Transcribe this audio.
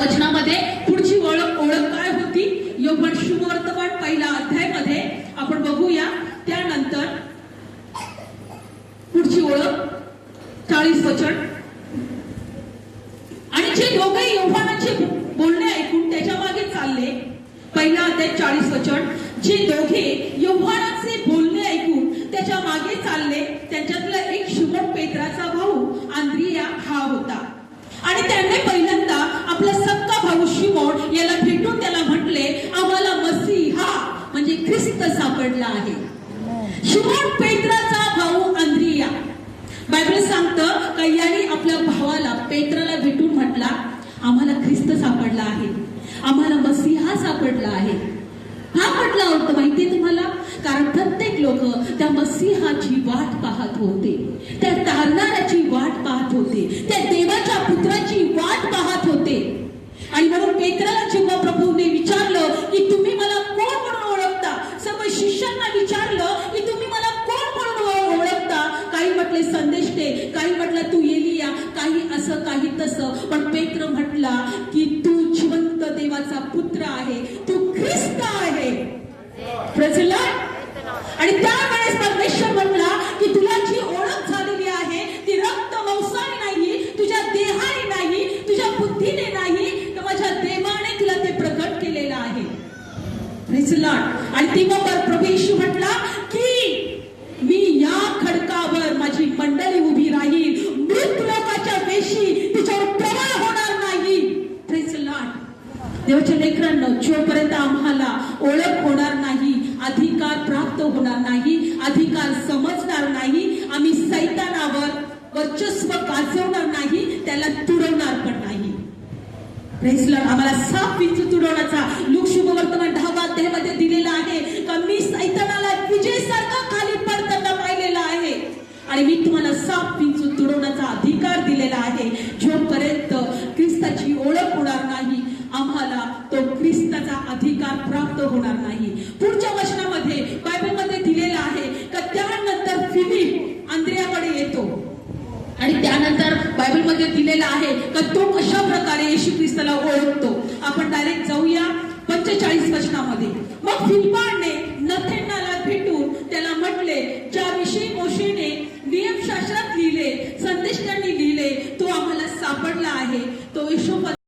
वचनामध्ये पुढची ओळख ओळख काय होती? यौवन शुभवर्तमान पहिला अध्यायमध्ये आपण बघूया. त्यानंतर पुढची ओळख चाळीस वचन. आणि जे दोघे यौवनाचे बोलणे ऐकून त्याच्यामागे चालले पहिला अध्याय चाळीस वचन. जे दोघे यौवनाचे बोलणे ऐकून त्याच्यामागे चालले त्यांच्यातलं ख्रिस्त सापडला आहे. शिमोन पेत्राचा भाऊ आंद्रिया बायबल सांगतं का याने आपल्या भावाला पेत्राला भेटून म्हटला आम्हाला ख्रिस्त सापडला आहे. आम्हाला मसीहा सापडला आहे. हा म्हटलं होतं माहितीये तुम्हाला? कारण प्रत्येक लोक त्या मसीहाची वाट पाहत होते. त्या तारणाऱ्याची वाट पाहत होते. त्या देवाच्या पुत्राची वाट पाहत होते. आणि म्हणून पेत्राला जेव्हा प्रभूने विचारलं की तुम्ही मला कोण म्हणून शिष्यांना विचारलं की तुम्ही मला कोण म्हणून ओळखता? काही म्हटले संदेष्टे काही म्हटलं तू येलिया काही असं काही तसं. पण पेत्र म्हटला की तू जिवंत देवाचा पुत्र आहे. तू ख्रिस्त आहे. Praise आणि त्यावेळेस परमेश्वर म्हटला की तुला जी ओळख झालेली आहे ती रक्त मांसाने नाही तुझ्या देहाने नाही तुझ्या बुद्धीने नाही तर माझ्या देवाने तुला ते प्रकट केलेलं आहे Praise आणि तेव्हा प्रभू येशू म्हटला की मी या खडकावर माझी मंडळी उभी राहील मृत लोकाच्या वेशी तिच्यावर प्रबळ होणार नाही देवाच्या लेकरांना जोपर्यंत आम्हाला ओळख होणार नाही अधिकार प्राप्त होणार नाही अधिकार समजणार नाही आम्ही सैतानावर वर्चस्व गाजवणार नाही त्याला तुडवणार पण नाही आम्हाला साफ विंचू तुडवण्याचा लूक आणि मी तुम्हाला साप पिंचून तुडवण्याचा अधिकार दिलेला आहे. जोपर्यंत ख्रिस्ताची ओळख होणार नाही आम्हाला तो ख्रिस्ताचा अधिकार प्राप्त होणार नाही. पुढच्या वचनामध्ये बायबलमध्ये दिलेला आहे का त्यानंतर फिलिप आंद्रियाकडे येतो. आणि त्यानंतर बायबलमध्ये दिलेला आहे का तो कशा प्रकारे येशू ख्रिस्ताला ओळखतो. आपण डायरेक्ट जाऊया पंचेचाळीस वचनामध्ये. मग फिलिपाने नथेनाला भेटून त्याला म्हटले ज्याविषयी मोशेने संदेश त्यांनी लिहिले तो आम्हाला सापडला आहे. तो विश्व